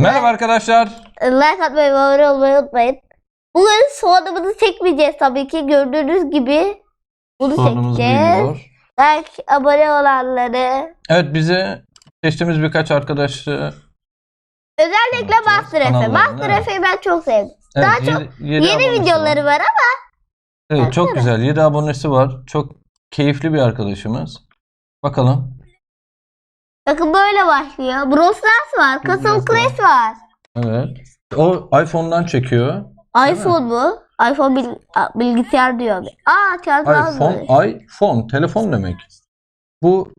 Merhaba arkadaşlar. Like atmayı ve abone olmayı unutmayın. Bugün soğanımızı çekmeyeceğiz tabii ki. Gördüğünüz gibi bunu Sorunumuz çekeceğiz. geliyor. Like, abone olanları. Evet bize seçtiğimiz birkaç arkadaşı Özellikle Evet, Master Efe. kanallarını, Master evet. Efe'yi ben çok sevdim. Evet, Daha çok yedi Yeni abonesi videoları var. var ama Evet çok Baksana. güzel. 7 abonesi var. Çok keyifli bir arkadaşımız. Bakalım. Bakın böyle başlıyor. Brawl Stars var. Castle. Clash var. Evet. O iPhone'dan çekiyor. iPhone mu? iPhone bil- bilgisayar diyor. Aa çalmaz iPhone, iPhone, telefon demek. Bu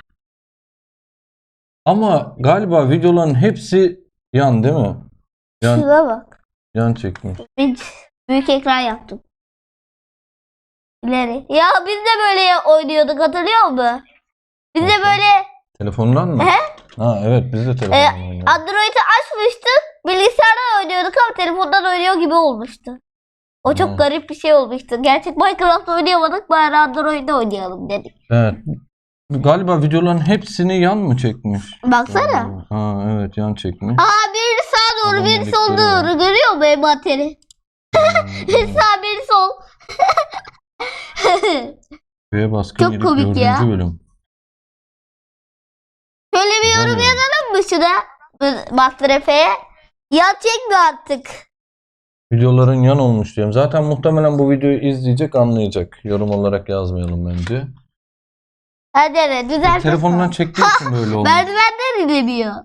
ama galiba videoların hepsi yan değil mi? Yan, Şuna bak. yan çekmiş. Bir büyük ekran yaptım. İleri. Ya biz de böyle oynuyorduk hatırlıyor musun? Biz de böyle Telefondan mı? He? Ha evet biz de telefondan e, oynuyoruz. Android'i açmıştık. Bilgisayardan oynuyorduk ama telefondan oynuyor gibi olmuştu. O çok garip bir şey olmuştu. Gerçek Minecraft oynayamadık bari Android'de oynayalım dedik. Evet. Galiba videoların hepsini yan mı çekmiş? Baksana. Ha evet yan çekmiş. Aa biri sağa doğru biri Abonelikleri sola var. doğru görüyor musun envanteri? Biri Hmm, sağ biri sol. Köye baskın Çok komik ya. bölüm. Şöyle bir yorum ya. yazalım mı şuna? Master Efe'ye. Ya çekme artık. Videoların yan olmuş diyorum. Zaten muhtemelen bu videoyu izleyecek anlayacak. Yorum olarak yazmayalım bence. Hadi hadi düzelt. Telefondan çektiği için böyle olmuş. Merdivenden inemiyor.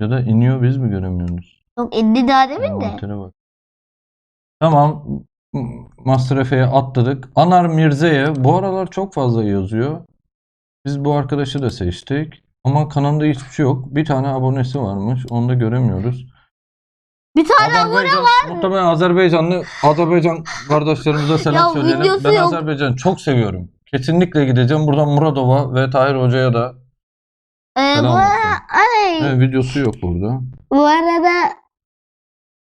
Ya da iniyor biz mi göremiyoruz? Yok indi daha demin de. Bak. Tamam. Master Efe'ye atladık. Anar Mirze'ye bu aralar çok fazla yazıyor. Biz bu arkadaşı da seçtik. Ama kanalda hiçbir şey yok. Bir tane abonesi varmış. Onu da göremiyoruz. Bir tane abone Azerbaycan, muhtemelen Azerbaycanlı Azerbaycan kardeşlerimize selam Ya söyleyelim. videosu Ben yok. Azerbaycan'ı çok seviyorum. Kesinlikle gideceğim. Buradan Muradova ve Tahir Hoca'ya da Ee, Selam bu, olsun. ara, ay, Evet, videosu yok burada. bu arada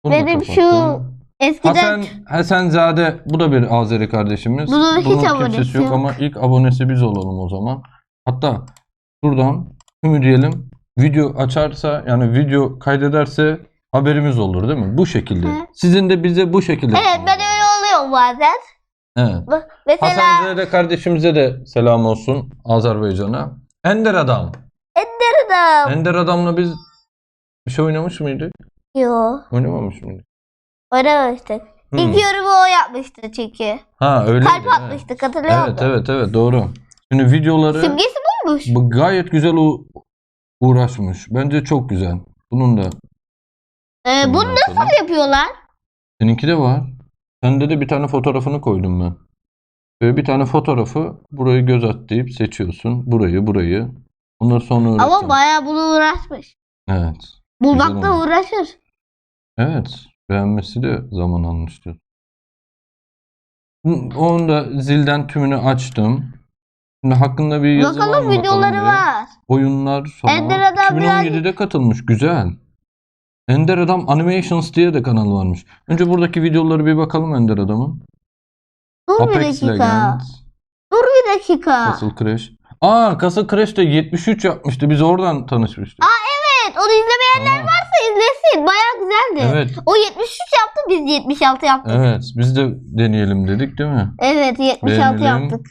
Bunu da benim kapattım. şu eskiden Hasan Hasanzade bu da bir Azeri kardeşimiz. Bunun hiç Bunun abonesi kimsesi yok yok. ama ilk abonesi biz olalım o zaman. Hatta şuradan tümü diyelim video açarsa yani video kaydederse haberimiz olur değil mi? Bu şekilde. Hı. Sizin de bize bu şekilde. evet ben öyle oluyor bazen. Evet. Mesela Hasanzade kardeşimize de selam olsun Azerbaycan'a. Ender Adam. nerede? Ender Adam'la biz bir şey oynamış mıydık? Yo Oynamamış mıydık? oynamamıştık. Hmm. İlk yorumu o yapmıştı çünkü. Ha öyle. Kalp atmıştık hatırlıyor Evet musun? evet evet doğru. Şimdi videoları Simgesi buymuş. bu gayet güzel u- uğraşmış. Bence çok güzel. Bunun da. Ee, bunu Ondan sonra- nasıl yapıyorlar? Seninki de var. Sende de bir tane fotoğrafını koydum ben. Böyle bir tane fotoğrafı burayı göz at deyip seçiyorsun. Burayı burayı. Onları sonra öğreteceğim. Ama bayağı bunu uğraşmış. Evet. Bulmakta olmuş. uğraşır. Evet. Beğenmesi de zaman almış diyor. Onu da zilden tümünü açtım. Şimdi hakkında bir yazı var Bakalım mı videoları diye. var. Oyunlar falan. Ender Adam 2017'de katılmış. Güzel. Ender Adam Animations diye de kanal varmış. Önce buradaki videoları bir bakalım Ender Adam'ın. Dur bir Apex dakika. Legends, Dur bir dakika. Castle Crash. Aa Castle Crash de 73 yapmıştı. Biz oradan tanışmıştık. Evet onu izlemeyenler Aa, varsa izlesin. Bayağı güzeldi. Evet. O 73 yaptı biz 76 yaptık. Evet, Evet. Biz de deneyelim dedik değil mi? 76 Beğenelim. yaptık.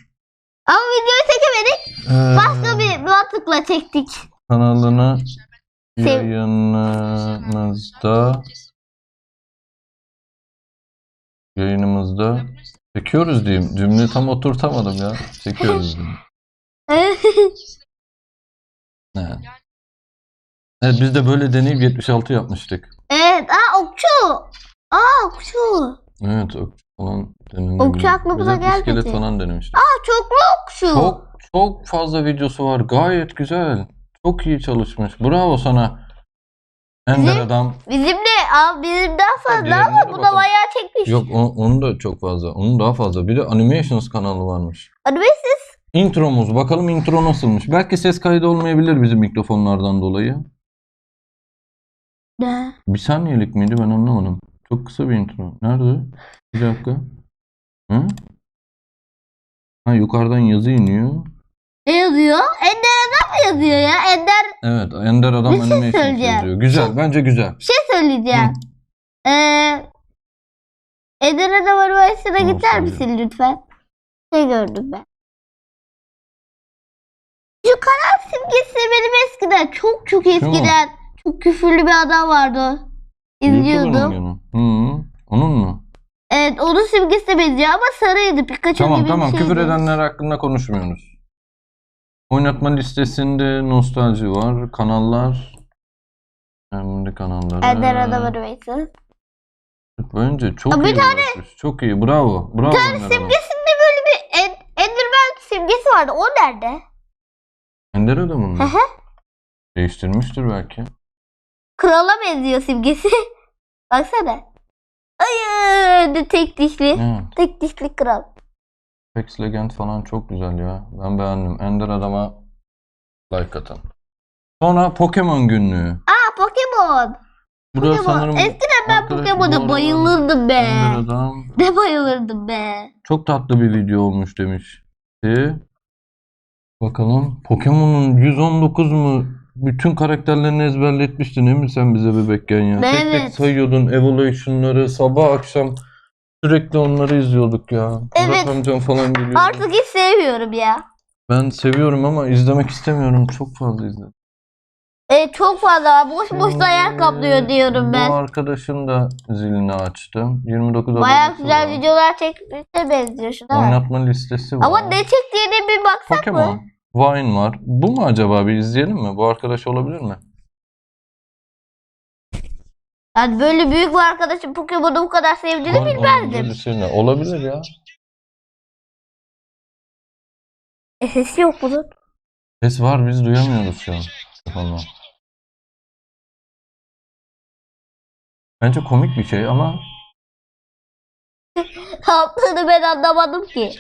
Ama videoyu çekemedik. Ee, Başka bir mantıkla çektik. kanalını yayınımızda yayınımızda çekiyoruz diyeyim. Cümleyi tam oturtamadım ya. Çekiyoruz diyeyim. Evet. Evet biz de böyle deneyip 76 yapmıştık. evet. Aa okçu. Aa okçu. Evet ok falan denenebilir. Okçu aklımıza Biz hep iskelet gelmedi. falan denemiştik. Aa çoklu okçu. Çok çok fazla videosu var. Gayet güzel. Çok iyi çalışmış. Bravo sana. Ender Bizim- adam. Bizim de abi bizim daha fazla Diğerine de ama bu da bakalım. bayağı çekmiş. Yok o- onun da çok fazla. Onun daha fazla. Bir de Animations kanalı varmış. Hadi be siz. Intromuz. Bakalım intro nasılmış. Belki ses kaydı olmayabilir bizim mikrofonlardan dolayı. Ne? Bir saniyelik miydi ben anlamadım. Çok kısa bir intro. Nerede? Bir dakika. Hı? Ha yukarıdan yazı iniyor. Ne yazıyor? Ender adam mı yazıyor ya? Ender Evet, Ender Adam Bir şey Animation söyleyeceğim. yazıyor. Güzel, bence güzel. bir şey söyleyeceğim. Ee, Ender adam arabasına Tamam, gider misin lütfen? Ne gördüm ben? Şu kanal simgesi benim eskiden çok çok mu? eskiden çok küfürlü bir adam vardı. YouTuber'ın İzliyordum. Hı, onun mu? Evet onun simgesi benziyor ama sarıydı. Pikachu Tamam gibi tamam bir şeydi. küfür edenler hakkında konuşmuyoruz. Oynatma listesinde nostalji var. Kanallar. Kendi kanalları. Ender adam arabası. Bence çok Aa, bir iyi uğraşmış. Çok iyi. Bravo. Bravo Ender Adam. Simgesinde böyle bir en, Enderman simgesi vardı. O nerede? Ender Adam'ın Hı mı? hı. Değiştirmiştir belki. Krala benziyor simgesi. Baksana. Ay tek dişli. Evet. Tek dişli kral. Apex Legend falan çok güzel ya. Ben beğendim. Ender Adam'a like atın. Sonra Pokemon günlüğü. Aa Pokemon. Bu da Pokemon. sanırım Eskiden ben Pokemon'a bayılırdım be. Ender Adam Ne bayılırdım be. çok tatlı bir video olmuş demişti. Bakalım. Pokemon'un 119 mu? Bütün karakterlerini ezberletmiştin değil mi sen bize bebekken ya? Tek tek Evet. sayıyordun Evolution'ları sabah akşam sürekli onları izliyorduk ya. Murat Evet. amcam falan geliyor. Artık hiç sevmiyorum ya. Ben seviyorum ama izlemek istemiyorum. Çok fazla izledim. E, çok fazla boş boşuna yer kaplıyor diyorum Bu ben. arkadaşın da zilini açtım. 29 Baya abonesi güzel var. videolar çekmişe benziyor şuna. bak. Oynatma listesi var. Ama ne çektiğine bir baksak mı? Pokemon. Vine var. Bu mu acaba? Bir izleyelim mi? Bu arkadaş olabilir mi? Yani böyle büyük bir arkadaşım Pokemon'u bu kadar sevdiğini Var, bilmezdim. olabilir, şey Olabilir ya. E sesi yok bunun. Ses var biz duyamıyoruz şu an. Telefonla. Bence komik bir şey ama yaptığını ben anlamadım ki.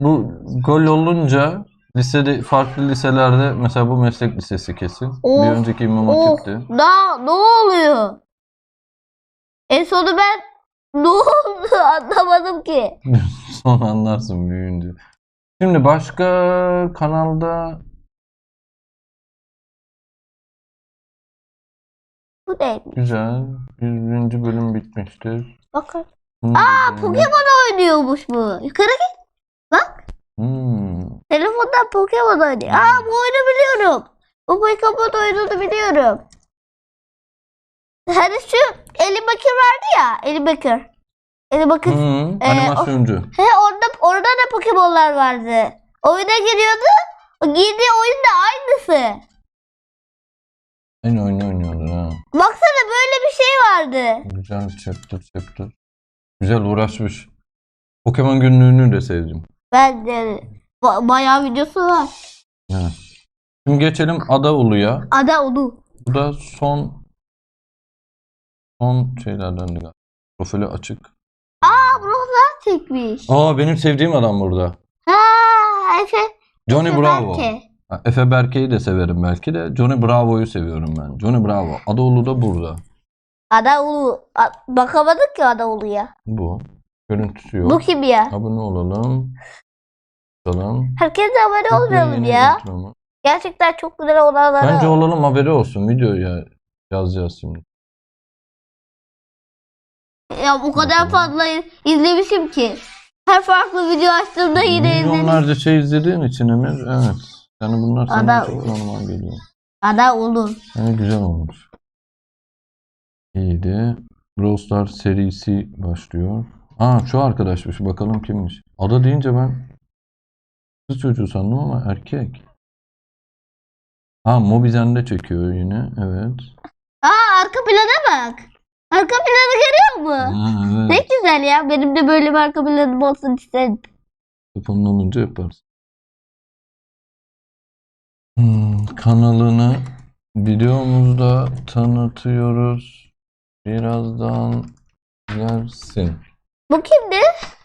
Bu gol olunca lisede farklı liselerde mesela bu meslek lisesi kesin. Of, Bir önceki İmam Hatip'ti. ne, ne oluyor? En sonu ben ne oldu anlamadım ki. Sonra anlarsın büyüyünce. Şimdi başka kanalda Bu neymiş? güzel 100. bölüm bitmiştir. Bakın. Bunu da Aa beğendim. Pokemon oynuyormuş bu. Yukarı git. Hmm. Telefondan Pokemon oynuyor. Aa bu oyunu biliyorum. Bu Pokemon oyununu biliyorum. Hani şu Eli Bakır vardı ya. Eli Bakır. Eli Bakır. Hmm, Ee, animasyoncu. He orada orada da Pokemon'lar vardı. Oyuna giriyordu. O girdiği oyun da aynısı. Aynı oyunu oynuyordu ha. Baksana böyle bir şey vardı. Güzel chapter chapter. Güzel uğraşmış. Pokemon günlüğünü de sevdim. Ben de ba- bayağı videosu var. Evet. Şimdi geçelim Adaulu'ya. Ada onu. Bu da son son şeylerden de galiba. Profili açık. Aa Brock'lar çekmiş. Aa benim sevdiğim adam burada. Ha Efe. Johnny Efe Bravo. Berke. Ha, Efe Berke'yi de severim belki de. Johnny Bravo'yu seviyorum ben. Johnny Bravo. Adaolu da burada. Ada Ulu. A- bakamadık ki Ada Ulu'ya. Bu. Görüntüsü yok. Bu kim ya? Abone olalım. Bakalım. Herkes de abone olmayalım ya. mu? Gerçekten çok güzel olanlara. Bence olalım haberi olsun. Videoya yazacağız şimdi. Ya bu kadar fazla iz- izlemişim ki. Her farklı video açtığımda yine izlemişim. Milyonlarca şey izlediğin için Emir. Evet. Yani bunlar sana Ada- çok normal geliyor. Ada Ulu. Yani güzel olmuş. İyiydi. Brawl Stars serisi başlıyor. Aa şu arkadaşmış. Bakalım kimmiş. Ada deyince ben kız çocuğu sandım ama erkek. Ha Mobizen'de çekiyor yine. Evet. Aa arka plana bak. Arka planı görüyor musun? Ha, evet. Ne güzel ya. Benim de böyle bir arka planım olsun istedim. Telefonun olunca yaparsın. Hmm, kanalını videomuzda tanıtıyoruz. Birazdan yersin. Bu kimdi?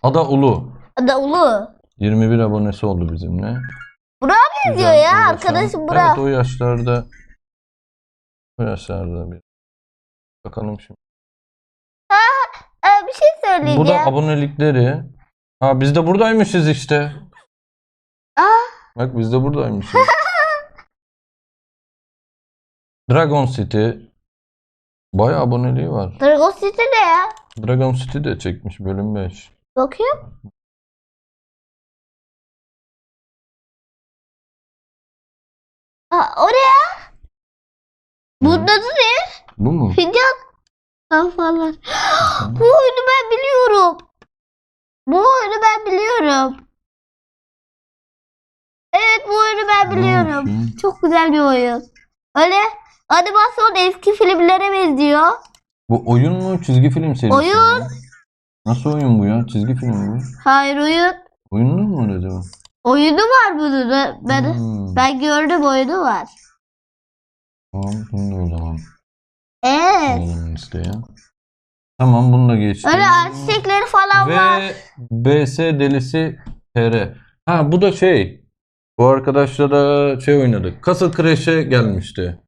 Ada Ulu. Ada Ulu. 21 abonesi oldu bizimle. Burak'a benziyor Güzel ya. uğraşan. Arkadaşım Burak. Evet o yaşlarda o yaşlarda bir. Bakalım şimdi. Aa, bir şey söyleyeceğim. Bu da abonelikleri. Ha biz de buradaymışız işte. Aa, Bak biz de buradaymışız. Dragon City. Bayağı aboneliği var. Dragon City ne ya? Dragon City de çekmiş bölüm 5. Bakayım. Aa, o ne ya? Bunun adı ne? Bu mu? Fincan. Kafalar. Bu oyunu ben biliyorum. Bu oyunu ben biliyorum. Evet bu oyunu ben biliyorum. Neymiş Çok güzel bir oyun. Öyle animasyon eski filmlere benziyor. Bu oyun mu çizgi film serisi? Oyun. mi? Nasıl oyun bu ya? Çizgi film mi? Hayır oyun. Oyunlu mu acaba? Oyunu var bunun. Ben Hmm. ben gördüm oyunu var. Tamam bunu da o zaman Evet. alalım listeye. Tamam bunu da geçtim. Öyle çiçekleri falan var. Ve BS Delisi TR. Ha bu da şey. Bu arkadaşla da şey oynadık. Castle Crash'e gelmişti.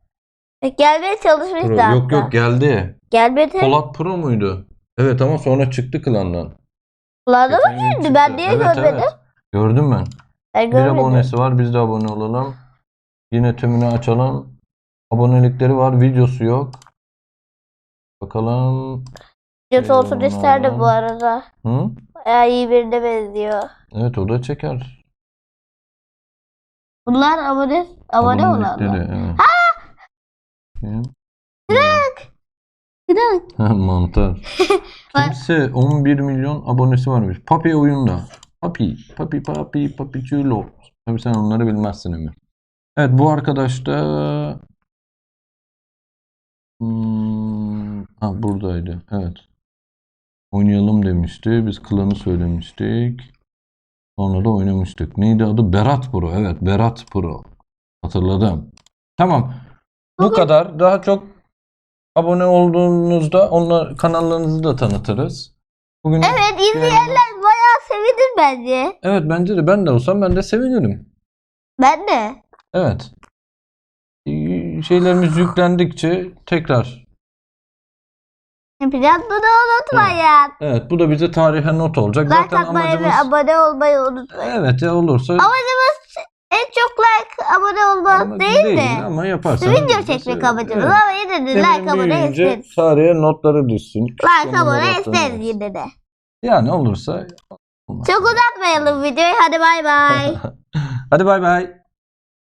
E, Gelmeye çalışmış Pro. Yok yok geldi. Gelmedi. Polat Pro muydu? Evet ama sonra çıktı klandan. Kulağına mı girdi? Ben niye Evet, görmedim? evet. Gördüm ben. Ben Bir görmedim. abonesi var. Biz de abone olalım. Yine tümünü açalım. Abonelikleri var. Videosu yok. Bakalım. Videosu olsun Eyvallah. isterdim bu arada. Hı? Bayağı iyi birine benziyor. Evet o da çeker. Bunlar abone abone olanlar. Abonelikleri, Evet. Kim? Gidelim. Mantar. Kimse 11 milyon abonesi varmış. Papi oyunda. Papi, papi, papi, papi chulo. Tabii sen onları bilmezsin Emir. Evet bu arkadaş da Hmm, ha buradaydı. Evet. Oynayalım demişti. Biz klanı söylemiştik. Sonra da oynamıştık. Neydi adı? Berat Pro. Evet, Berat Pro. Hatırladım. Tamam. Bu kadar. Daha çok abone olduğunuzda onlar kanallarınızı da tanıtırız. Bugün Evet izleyenler bence. Evet bence de ben de olsam ben de sevinirim. Ben de. Evet. Ee, Şeylerimiz yüklendikçe tekrar. Yapacağız bunu unutmayın. Evet bu da bize tarihe not olacak. Like Zaten atmayı ve amacımız abone olmayı unutmayın. evet ya olursa Amacımız en çok like abone olmak ama değil de. ama yaparsanız Video çekmek amacımız Evet. ama yine de like abone isteriz. Tarihe notları düşsün. Like abone isteriz yine de. Yani olursa. Çok uzatmayalım videoyu hadi bay bay. Hadi bay bay.